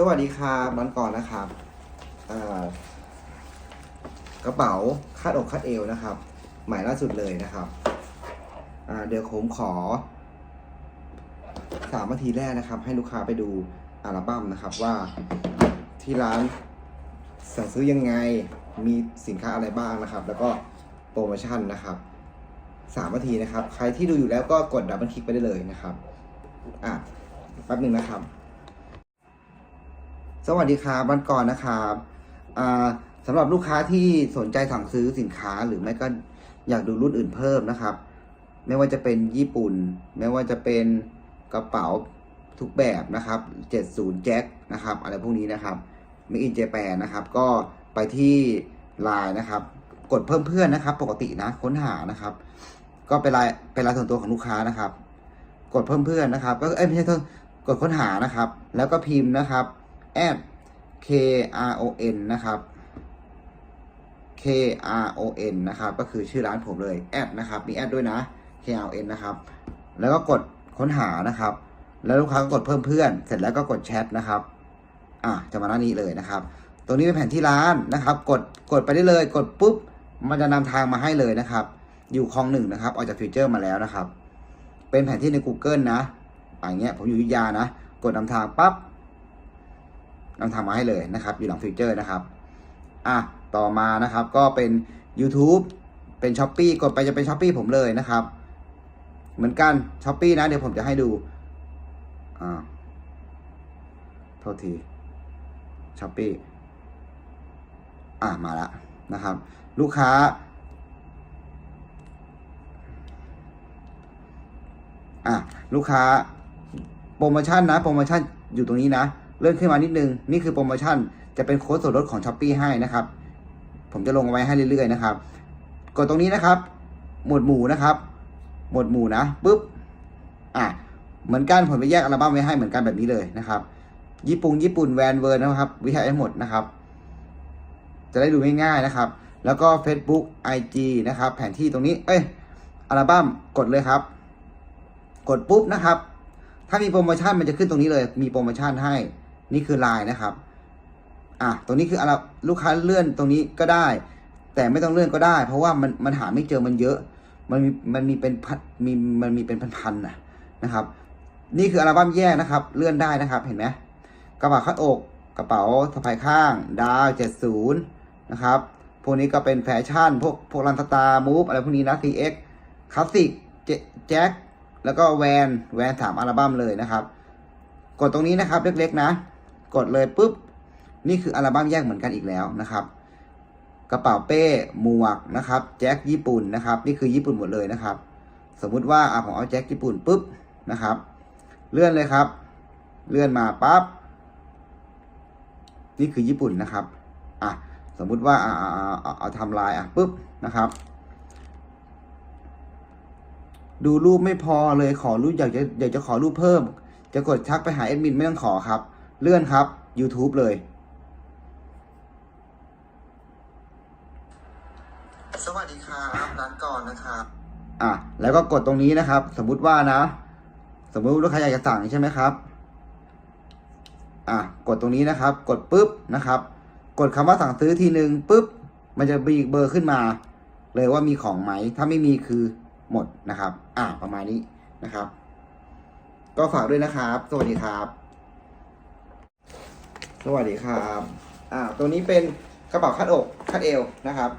สวัสดีครับมันก่อนนะครับกระเป๋าคาดอกคาดเอวนะครับ ใหม่ล่าสุดเลยนะครับเดี๋ยวผมขอสามนาทีแรกนะครับ ให้ลูกค้าไปดูอัลบั้มนะครับว่าที่ร้านสั่งซื้อยังไงมีสินค้าอะไรบ้างนะครับ แล้วก็โปรโมชั่นนะครับสามนาทีนะครับ ใครที่ดูอยู่แล้วก็กดดับเบิลคลิกไปได้เลยนะครับ อะแป๊บหนึ่งนะครับ สวัสดีครับวันก่อนนะครับอ่าสำหรับลูกค้าที่สนใจสั่งซื้อสินค้าหรือไม่ก็อยากดูรุ่นอื่นเพิ่มนะครับ ไม่ว่าจะเป็นญี่ปุ่น ไม่ว่าจะเป็นกระเป๋าทุกแบบนะครับ 70แจ็คนะครับ อะไรพวกนี้นะครับ Make in Japan นะครับ ก็ไปที่ Line นะครับ กดเพิ่มเพื่อนนะครับ ปกตินะค้นหานะครับ ก็เป็นรายเป็นรายส่วนตัวของลูกค้านะครับ กดเพิ่มเพื่อนนะครับ ก็เอ้ยไม่ใช่เพิ่มกดค้นหานะครับ แล้วก็พิมพ์นะครับ at k r o n นะครับ k r o n นะครับ ก็คือชื่อร้านผมเลยแอดนะครับ มีแอดด้วยนะ k r o n นะครับ แล้วก็กดค้นหานะครับ แล้วลูกค้าก็กดเพิ่มเพื่อน เสร็จแล้วก็กดแชทนะครับ อะ จะมาหน้านี้เลยนะครับ ตรงนี้เป็นแผนที่ร้านนะครับ กด กดไปได้เลย กดปุ๊บ มันจะนำทางมาให้เลยนะครับ อยู่คลองหนึ่งนะครับ ออกจากฟิวเจอร์มาแล้วนะครับ เป็นแผนที่ใน Google นะอย่างเงี้ย ผมอยู่ยุยานะ กดนำทางปั๊บ นำทางมาให้เลยนะครับ อยู่หลังฟิวเจอร์นะครับอะต่อมานะครับก็เป็น YouTube เป็น s h อ p e e กดไปจะเป็น s h อ p e e ผมเลยนะครับ เหมือนกัน s h อ p e e นะ เดี๋ยวผมจะให้ดูอ่าโทษที s h อ p e e อะมาแล้วนะครับ ลูกค้าอะลูกค้าโปรโมชั่นนะโปรโมชั่นอยู่ตรงนี้นะ เลื่อนขึ้นมานิดนึง นี่คือโปรโมชั่น จะเป็นโค้ดส่วนลดของ s h อ p e e ให้นะครับ ผมจะลงเอาไว้ให้เรื่อยๆนะครับ กดตรงนี้นะครับ หมวดหมู่นะครับ หมวดหมู่นะปุ๊บ อะ เหมือนกันผมไปแยกอัลบั้มไว้ให้เหมือนกันแบบนี้เลยนะครับ ญี่ปุ่นญี่ปุ่นแวนเวิร์นะครับ วิทยาให้หมดนะครับ จะได้ดูง่ายๆนะครับ แล้วก็ Facebook IG นะครับ แผนที่ตรงนี้ เอ้ย อัลบั้มกดเลยครับ กดปุ๊บนะครับ ถ้ามีโปรโมชั่นมันจะขึ้นตรงนี้เลย มีโปรโมชั่นให้ นี่คือไลน์นะครับ อะตรงนี้คืออะไรลูกค้าเลื่อนตรงนี้ก็ได้ แต่ไม่ต้องเลื่อนก็ได้ เพราะว่ามันมันหาไม่เจอมันเยอะ มันมีมันมีเป็นพันมีมันมีเป็นพันๆนะนะครับ นี่คืออัลบั้มแยกนะครับ เลื่อนได้นะครับ เห็นไหมกระเป๋าคาดอกกระเป๋าสะพายข้าง ดาวเจ็ดศูนย์นะครับพวกนี้ก็เป็นแฟชั่น พวกพวกลันสตาร์มูฟอะไรพวกนี้นะ CX คลาสสิกแจ็คแล้วก็แวนแวนสามอัลบั้มเลยนะครับ กดตรงนี้นะครับ เล็กๆนะ กดเลยปุ๊บ นี่คืออัลบั้มแยกเหมือนกันอีกแล้วนะครับ กระเป๋าเป้หมวกนะครับ แจ็คญี่ปุ่นนะครับ นี่คือญี่ปุ่นหมดเลยนะครับ สมมุติว่าอะผมเอาแจ็คญี่ปุ่นปุ๊บนะครับ เลื่อนเลยครับ เลื่อนมาปั๊บนี่คือญี่ปุ่นนะครับอะสมมุติว่าอ่าเอาเอาทำลายอะปุ๊บนะครับดูรูปไม่พอเลยขอรูปอยากจะอยากจะขอรูปเพิ่ม จะกดทักไปหาแอดมินไม่ต้องขอครับ เลื่อนครับ YouTube เลย สวัสดีครับร้านก่อนนะครับอะแล้วก็กดตรงนี้นะครับ สมมุติว่านะ สมมุติลูกค้าอยากจะสั่งใช่ไหมครับอะกดตรงนี้นะครับ กดปุ๊บนะครับ กดคำว่าสั่งซื้อทีหนึ่งปุ๊บมันจะมีเบอร์ขึ้นมา เลยว่ามีของไหม ถ้าไม่มีคือหมดนะครับ อะประมาณนี้นะครับ ก็ฝากด้วยนะครับ สวัสดีครับ สวัสดีครับอ่าตัวนี้เป็นกระเป๋าคาดอกคาดเอวนะครับ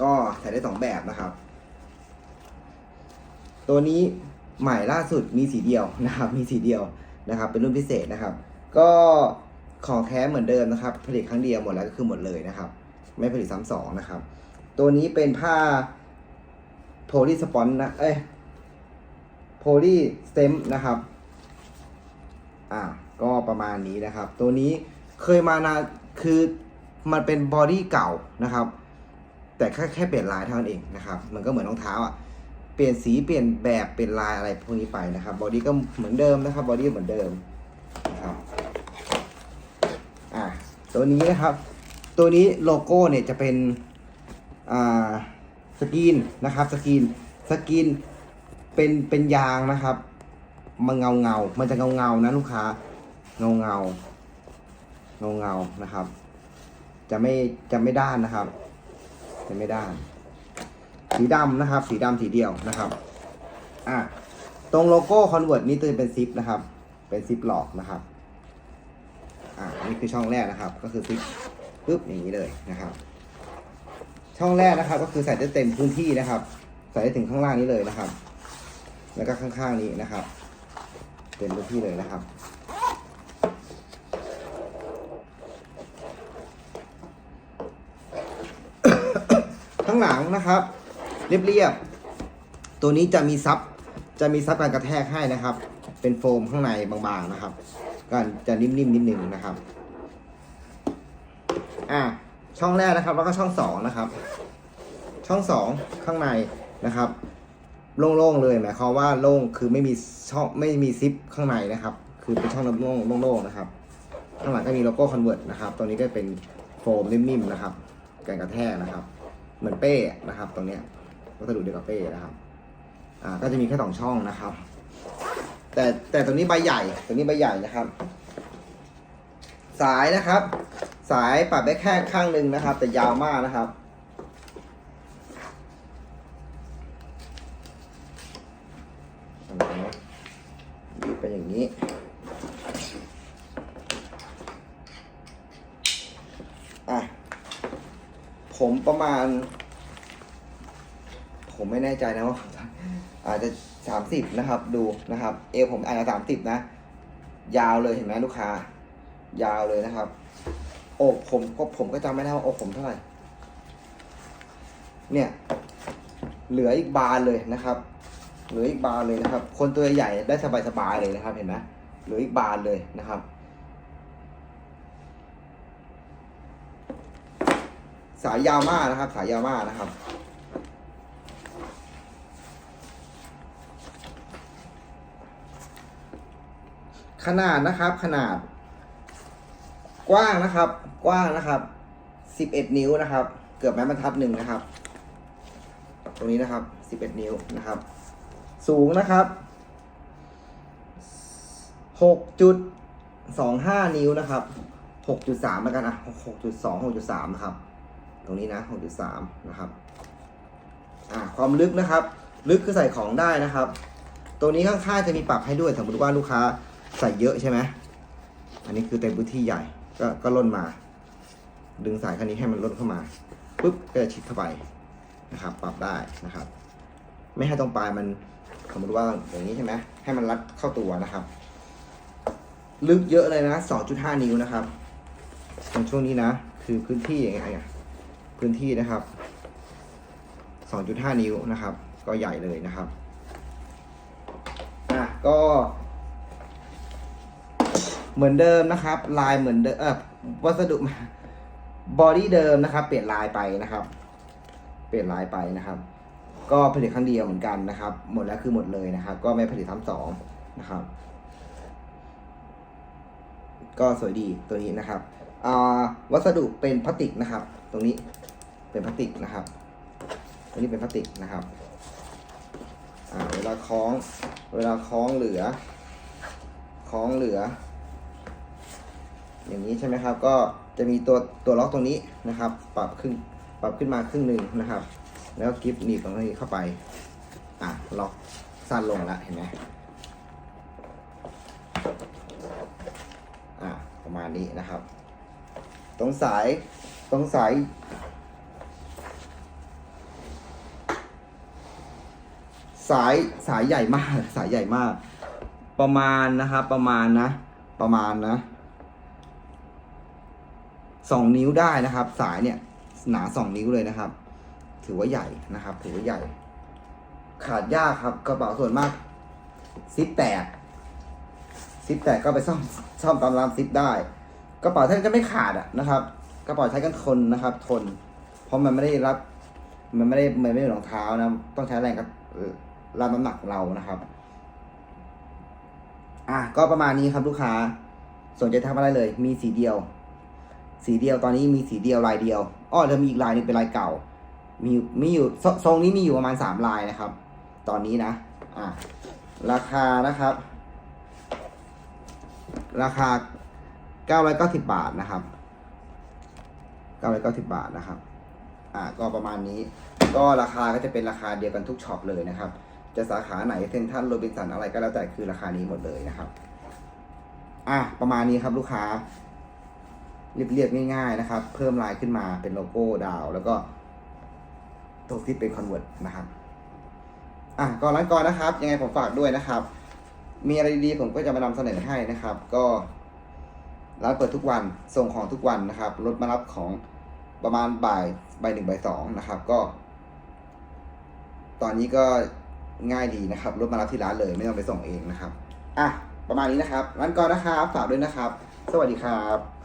ก็ใส่ได้สองแบบนะครับ ตัวนี้ใหม่ล่าสุดมีสีเดียวนะครับ มีสีเดียวนะครับ เป็นรุ่นพิเศษนะครับ ก็ของแท้เหมือนเดิมนะครับ ผลิตครั้งเดียวหมดแล้วก็คือหมดเลยนะครับ ไม่ผลิตซ้ำสองนะครับ ตัวนี้เป็นผ้าโพลีสปอนนะเอ้ยโพลีสเต็มนะครับ อ่า ก็ประมาณนี้นะครับ ตัวนี้เคยมานาคือมันเป็นบอดี้เก่านะครับ แต่แค่แค่เปลี่ยนลายเท่านั้นเองนะครับ มันก็เหมือนรองเท้าอะเปลี่ยนสีเปลี่ยนแบบเปลี่ยนลายอะไรพวกนี้ไปนะครับบอดี้ก็เหมือนเดิมนะครับบอดี้เหมือนเดิมนะครับอ่าตัวนี้นะครับ ตัวนี้โลโก้เนี่ยจะเป็นอ่าสกรีนนะครับสกรีนสกรีนเป็นเป็นยางนะครับ มันเงาเงามันจะเงาเงานะลูกค้า เงาเงาเงาเงานะครับ จะไม่จะไม่ด้านนะครับ จะไม่ด้าน สีดำนะครับ สีดำสีเดียวนะครับอะตรงโลโก้คอนเวิร์ตนี้ตัวเป็นซิปนะครับ เป็นซิปหลอกนะครับอะนี่คือช่องแรกนะครับ ก็คือซิปปึ๊บอย่างนี้เลยนะครับ ช่องแรกนะครับ ก็คือใส่ได้เต็มพื้นที่นะครับ ใส่ได้ถึงข้างล่างนี้เลยนะครับ แล้วก็ข้างๆนี้นะครับ เต็มพื้นที่เลยนะครับ ข้างหลังนะครับ เรียบๆตัวนี้จะมีซับจะมีซับการกระแทกให้นะครับ เป็นโฟมข้างในบางๆนะครับก็จะนิ่มๆนิดนึงนะครับอ่าช่องแรกนะครับ แล้วก็ช่องสองนะครับ ช่องสองข้างในนะครับโล่งๆเลยหมายความว่าโล่งคือไม่มีช่องไม่มีซิปข้างในนะครับ คือเป็นช่องโล่งๆโล่งๆนะครับ ข้างหลังก็มีโลโก้คอนเวิร์ตนะครับตรงนี้ก็เป็นโฟมนิ่มๆนะครับการกระแทกนะครับ เหมือนเป้นะครับตรงเนี้ยวัสดุเดียวกับเป้นะครับอ่าก็จะมีแค่สองช่องนะครับ แต่แต่ตรงนี้ใบใหญ่ตรงนี้ใบใหญ่นะครับ สายนะครับ สายปรับได้แค่ข้างหนึ่งนะครับ แต่ยาวมากนะครับยืดไปอย่างนี้ ผมประมาณ ผมไม่แน่ใจนะว่าอาจจะสามสิบนะครับ ดูนะครับ เอวผมอาจจะสามสิบนะ ยาวเลยเห็นไหมลูกค้า ยาวเลยนะครับอกผมก็ผมก็จำไม่ได้ว่าอกผมเท่าไหร่เนี่ย เหลืออีกบานเลยนะครับ เหลืออีกบานเลยนะครับ คนตัวใหญ่ได้สบายๆเลยนะครับ เห็นไหมเหลืออีกบานเลยนะครับ สายยาวมากนะครับ สายยาวมากนะครับ ขนาดนะครับ ขนาด กว้างนะครับ กว้างนะครับสิบเอ็ดนิ้วนะครับ เกือบแม้บรรทัดหนึ่งนะครับ ตรงนี้นะครับสิบเอ็ดนิ้วนะครับ สูงนะครับหกจุดสองห้านิ้วนะครับหกจุดสามแล้วกันนะหกจุดสองหกจุดสามนะครับ ตรงนี้นะหกจุดสามนะครับอ่าความลึกนะครับ ลึกคือใส่ของได้นะครับ ตัวนี้ข้างๆจะมีปรับให้ด้วยสมมติว่าลูกค้าใส่เยอะใช่ไหมอันนี้คือเต็มพื้นที่ใหญ่ก็ก็ล่นมา ดึงสายคันนี้ให้มันล่นเข้ามาปุ๊บก็จะชิดเข้าไปนะครับ ปรับได้นะครับ ไม่ให้ตรงปลายมันสมมติว่าอย่างนี้ใช่ไหมให้มันรัดเข้าตัวนะครับ ลึกเยอะเลยนะ 2.5 นิ้วนะครับตรงช่วงนี้นะ คือพื้นที่อย่างไงอะ พื้นที่นะครับ 2.5 นิ้วนะครับ ก็ใหญ่เลยนะครับ อะ ก็ เหมือนเดิมนะครับ ลายเหมือนเดิมเออวัสดุบอดี้เดิมนะครับ เปลี่ยนลายไปนะครับ เปลี่ยนลายไปนะครับ ก็ผลิตครั้งเดียวเหมือนกันนะครับ หมดแล้วคือหมดเลยนะครับ ก็ไม่ผลิตซ้ำสองนะครับ ก็สวยดีตัวนี้นะครับอ่าวัสดุเป็นพลาสติกนะครับ ตรงนี้ เป็นพลาสติกนะครับตรงนี้เป็นพลาสติกนะครับเวลาคล้อง เวลาคล้องเหลือ คล้องเหลือ อย่างนี้ใช่ไหมครับ ก็จะมีตัวตัวล็อกตรงนี้นะครับ ปรับขึ้น ปรับขึ้นมาครึ่งหนึ่งนะครับ แล้วกิฟต์หนีบตรงนี้เข้าไป อะ ล็อกสั้นลงแล้วเห็นไหมอะ ประมาณนี้นะครับ ตรงสาย ตรงสาย สายสายใหญ่มากสายใหญ่มาก ประมาณนะครับ ประมาณนะ ประมาณนะสองนิ้วได้นะครับ สายเนี่ย หนาสองนิ้วเลยนะครับ ถือว่าใหญ่นะครับ ถือว่าใหญ่ ขาดยากครับกระเป๋าส่วนมากซิปแตกซิปแตกก็ไปซ่อมซ่อมตามร้านซิปได้กระเป๋าท่านจะไม่ขาดอะนะครับกระเป๋าใช้กันทนนะครับ ทน เพราะมันไม่ได้รับ มันไม่ได้มันไม่ได้รองเท้านะ ต้องใช้แรงกับ รับน้ำหนักเรานะครับ อะก็ประมาณนี้ครับลูกค้าสนใจทำอะไรเลย มีสีเดียว สีเดียวตอนนี้มีสีเดียวลายเดียวอ้อจะมีอีกลายหนึงเป็นลายเก่า มีมีอยู่ทรทรงนี้มีอยู่ประมาณสามลายนะครับ ตอนนี้นะ อะราคานะครับ ราคา990บาทนะครับ990บาทนะครับ อ่าก็ประมาณนี้ ก็ราคาก็จะเป็นราคาเดียวกันทุกช็อปเลยนะครับ จะสาขาไหนเซ็นทรัลโรบินสันอะไรก็แล้วแต่คือราคานี้หมดเลยนะครับ อะประมาณนี้ครับลูกค้าเรียบๆง่ายๆนะครับ เพิ่มลายขึ้นมาเป็นโลโก้ดาว แล้วก็ตัวที่เป็นคอนเวิร์ตนะครับ อะก่อนร้านก่อนนะครับ ยังไงผมฝากด้วยนะครับ มีอะไรดีๆผมก็จะมานำเสนอให้นะครับ ก็ร้านเปิดทุกวันส่งของทุกวันนะครับรถมารับของประมาณบ่ายบ่ายหนึ่งบ่ายสองนะครับ ก็ ตอนนี้ก็ ง่ายดีนะครับรถมารับที่ร้านเลยไม่ต้องไปส่งเองนะครับอะประมาณนี้นะครับร้านก่อนนะครับฝากด้วยนะครับ สวัสดีครับ